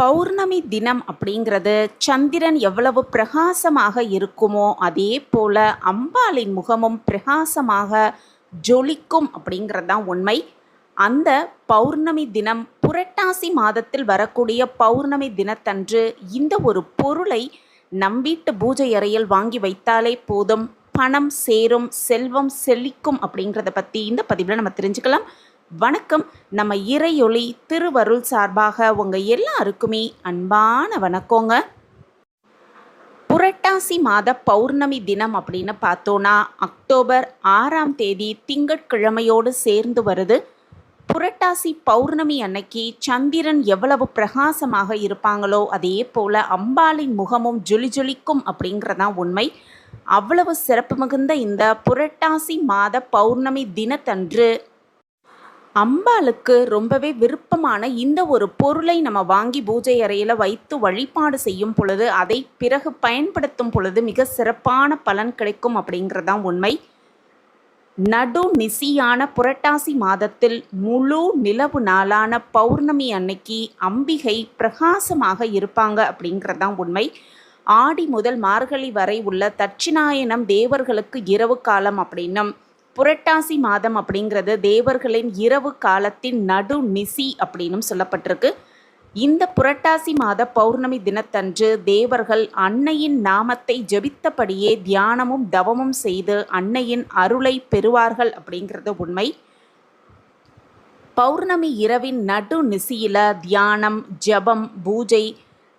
பௌர்ணமி தினம் அப்படிங்கிறது சந்திரன் எவ்வளவு பிரகாசமாக இருக்குமோ அதே போல அம்பாளின் முகமும் பிரகாசமாக ஜொலிக்கும் அப்படிங்கிறது தான் உண்மை. அந்த பௌர்ணமி தினம் புரட்டாசி மாதத்தில் வரக்கூடிய பௌர்ணமி தினத்தன்று இந்த ஒரு பொருளை நம் வீட்டு பூஜை அறையில் வாங்கி வைத்தாலே போதும். பணம் சேரும் செல்வம் செழிக்கும் அப்படிங்கிறத பற்றி இந்த பதிவில் நம்ம தெரிஞ்சுக்கலாம். வணக்கம். நம்ம இறையொளி திருவருள் சார்பாக உங்கள் எல்லாருக்குமே அன்பான வணக்கங்க. புரட்டாசி மாத பௌர்ணமி தினம் அப்படின்னு பார்த்தோன்னா அக்டோபர் ஆறாம் தேதி திங்கட்கிழமையோடு சேர்ந்து வருது. புரட்டாசி பௌர்ணமி அன்னைக்கு சந்திரன் எவ்வளவு பிரகாசமாக இருப்பாங்களோ அதே போல் அம்பாளின் முகமும் ஜொலி ஜொலிக்கும் அப்படிங்கிறதான் உண்மை. அவ்வளவு சிறப்பு மிகுந்த இந்த புரட்டாசி மாத பௌர்ணமி தினத்தன்று அம்பாளுக்கு ரொம்பவே விருப்பமான இந்த ஒரு பொருளை நம்ம வாங்கி பூஜை அறையில் வைத்து வழிபாடு செய்யும் பொழுது அதை பிறகு பயன்படுத்தும் பொழுது மிக சிறப்பான பலன் கிடைக்கும் அப்படிங்கிறதான் உண்மை. நடு நிசியான புரட்டாசி மாதத்தில் முழு நிலவு நாளான பௌர்ணமி அன்னைக்கு அம்பிகை பிரகாசமாக இருப்பாங்க அப்படிங்கிறதான் உண்மை. ஆடி முதல் மார்கழி வரை உள்ள தட்சிணாயனம் தேவர்களுக்கு இரவு காலம் அப்படின்னும் புரட்டாசி மாதம் அப்படிங்கிறது தேவர்களின் இரவு காலத்தின் நடு நிசி அப்படின்னும் சொல்லப்பட்டிருக்கு. இந்த புரட்டாசி மாத பௌர்ணமி தினத்தன்று தேவர்கள் அன்னையின் நாமத்தை ஜெபித்தபடியே தியானமும் தவமும் செய்து அன்னையின் அருளை பெறுவார்கள் அப்படிங்கிறது உண்மை. பௌர்ணமி இரவின் நடு நிசியில தியானம் ஜபம் பூஜை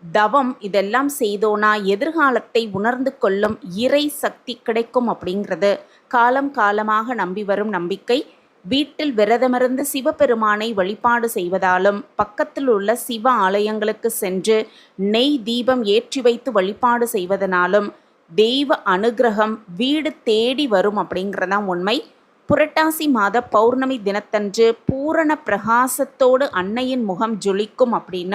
தவம் இதெல்லாம் செய்தோனா எதிர்காலத்தை உணர்ந்து கொள்ளும் இறை சக்தி கிடைக்கும் அப்படிங்கிறது. காலம் காலமாக நம்பி வரும் நம்பிக்கை வீட்டில் விரதமிருந்து சிவபெருமானை வழிபாடு செய்வதாலும் பக்கத்தில் உள்ள சிவ ஆலயங்களுக்கு சென்று நெய் தீபம் ஏற்றி வைத்து வழிபாடு செய்வதனாலும் தெய்வ அனுகிரகம் வீடு தேடி வரும் அப்படிங்கிறதான் உண்மை. புரட்டாசி மாத பௌர்ணமி தினத்தன்று பூரண பிரகாசத்தோடு அன்னையின் முகம் ஜொலிக்கும் அப்படின்னும்